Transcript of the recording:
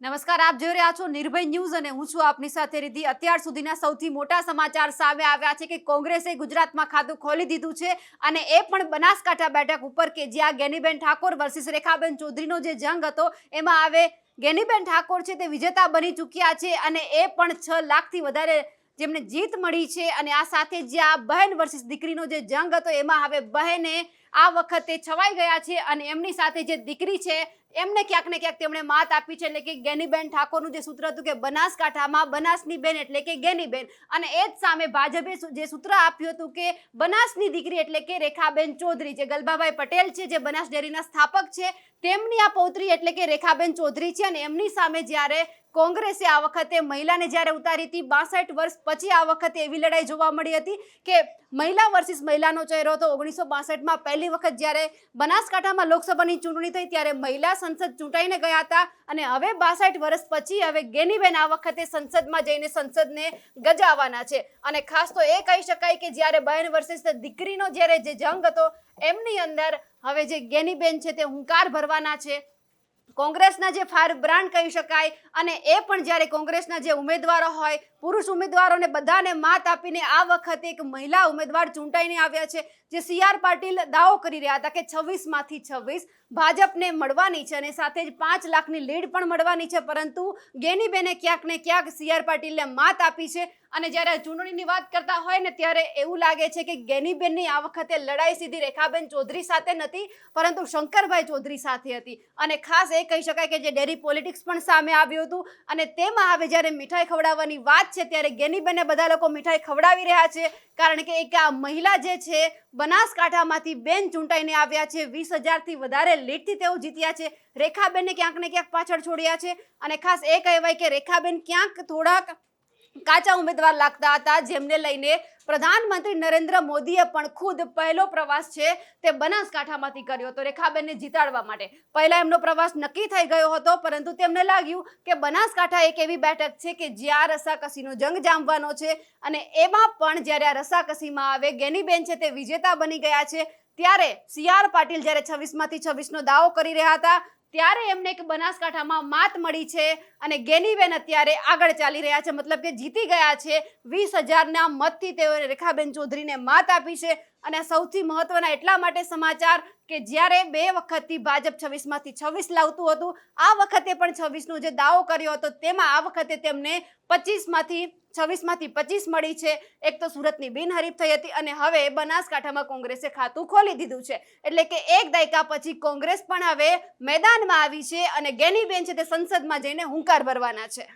નમસ્કાર, આપ જોઈ રહ્યા છો નિર્ભય ન્યૂઝ અને હું છું આપની સાથે રીધિ અત્યાર સુધીના સૌથી મોટા સમાચાર સામે આવ્યા છે કે કોંગ્રેસે ગુજરાતમાં ખાતું ખોલી દીધું છે અને એ પણ બનાસકાંઠા બેઠક ઉપર કે જ્યાં ગેનીબેન ઠાકોર વર્સિસ રેખાબેન ચૌધરીનો જે જંગ હતો, એમાં આવે ગેનીબેન ઠાકોર છે તે વિજેતા બની ચૂક્યા છે અને એ પણ છ લાખથી વધારે જેમને જીત મળી છે અને આ સાથે જે આ બહેન વર્સિસ દીકરીનો જે જંગ હતો, એમાં હવે બહેને આ વખતે છવાઈ ગયા છે અને એમની સાથે જે દીકરી છે એમને ક્યાંક ને ક્યાંક તેમણે માત આપી છે એટલે કે ગેનીબેન ઠાકોરનું જે સૂત્ર હતું કે બનાસકાંઠામાં બનાસની બેન એટલે કે ગેનીબેન. અને એ જ સામે ભાજપે જે સૂત્ર આપ્યું હતું કે બનાસની દીકરી એટલે કે રેખાબેન ચૌધરી, જે ગલબાભાઈ પટેલ છે, જે બનાસ ડેરીના સ્થાપક છે, તેમની આ પૌત્રી એટલે કે રેખાબેન ચૌધરી છે અને એમની સામે જ્યારે કોંગ્રેસે આ વખતે મહિલાને જ્યારે ઉતારી હતી, બાસઠ વર્ષ પછી આ વખતે એવી લડાઈ જોવા મળી હતી કે મહિલા વર્સિસ મહિલાનો ચહેરો હતો. ઓગણીસો બાસઠમાં પહેલી વખત જ્યારે બનાસકાંઠામાં લોકસભાની ચૂંટણી થઈ ત્યારે મહિલા સંસદ ચૂંટાઈને ગયા હતા અને હવે બાસઠ વર્ષ પછી હવે ગેનીબેન આ વખતે સંસદમાં જઈને સંસદને ગજાવવાના છે. અને ખાસ તો એ કહી શકાય કે જ્યારે બહેન વર્સિસ દીકરીનો જ્યારે જે જંગ હતો, એમની અંદર હવે જે ગેનીબેન છે તે હુંકાર ભરવાના છે. કોંગ્રેસના જે ફાયર બ્રાન્ડ કહી શકાય અને એ પણ જ્યારે કોંગ્રેસના જે ઉમેદવારો હોય, પુરુષ ઉમેદવારોને બધાને માત આપીને આ વખતે એક મહિલા ઉમેદવાર ચૂંટાઈને આવ્યા છે, જે સી આર પાટીલ દાવો કરી રહ્યા હતા કે છવ્વીસમાંથી છવ્વીસ ભાજપને મળવાની છે અને સાથે જ પાંચ લાખની લીડ પણ મળવાની છે, પરંતુ ગેનીબેને ક્યાંક ને ક્યાંક સી આર પાટીલને માત આપી છે અને જ્યારે ચૂંટણીની વાત કરતા હોય ને ત્યારે એવું લાગે છે કે ગેનીબેનની આ વખતે લડાઈ સીધી રેખાબેન ચૌધરી સાથે નથી પરંતુ શંકરભાઈ ચૌધરી સાથે હતી અને ખાસ એ કહી શકાય કે જે ડેરી પોલિટિક્સ પણ સામે આવ્યું હતું. અને તેમાં હવે જ્યારે મીઠાઈ ખવડાવવાની વાત છે, ત્યારે ગેનીબેને બધા લોકો મીઠાઈ ખવડાવી રહ્યા છે. કારણ કે એક આ મહિલા જે છે, બનાસકાંઠામાંથી બેન ચૂંટાઈને આવ્યા છે. વીસ હજારથી વધારે લીડથી તેઓ જીત્યા છે. રેખાબેનને ક્યાંક ને ક્યાંક પાછળ છોડ્યા છે. અને ખાસ એ કહેવાય કે રેખાબેન ક્યાંક થોડાક કાચા ઉમેદવાર લાગતા હતા, જેમને લઈને પ્રધાનમંત્રી નરેન્દ્ર મોદીએ પણ ખુદ પહેલો પ્રવાસ છે તે બનાસકાંઠામાંથી કર્યો હતો રેખાબેનને જીતાડવા માટે. પહેલા એમનો પ્રવાસ નક્કી થઈ ગયો હતો, પરંતુ તેમને લાગ્યું કે બનાસકાંઠા એક એવી બેઠક છે કે જ્યાં રસાકસીનો જંગ જામવાનો છે અને એમાં પણ જ્યારે આ રસાકસીમાં આવે, ગેનીબેન છે તે વિજેતા બની ગયા છે, ત્યારે સી આર પાટીલ જ્યારે છવ્વીસમાંથી છવ્વીસનો દાવો કરી રહ્યા હતા ત્યારે એમને એક બનાસકાંઠામાં માત મળી છે અને ગેનીબેન અત્યારે આગળ ચાલી રહ્યા છે. મતલબ કે જીતી ગયા છે. વીસ હજારના મતથી તેઓએ રેખાબેન ચૌધરીને માત આપી છે. અને સૌથી મહત્વના એટલા માટે સમાચાર કે જ્યારે બે વખતથી ભાજપ છવ્વીસમાંથી છવ્વીસ લાવતું હતું, આ વખતે પણ છવ્વીસનો જે દાવો કર્યો હતો, તેમાં આ વખતે તેમને પચીસમાંથી, છવ્વીસમાંથી પચીસ મળી છે. એક તો સુરતની બિનહરીફ થઈ હતી અને હવે બનાસકાંઠામાં કોંગ્રેસે ખાતું ખોલી દીધું છે. એટલે કે એક દાયકા પછી કોંગ્રેસ પણ હવે મેદાનમાં આવી છે અને ગેનીબેન છે તે સંસદમાં જઈને હુંકાર ભરવાના છે.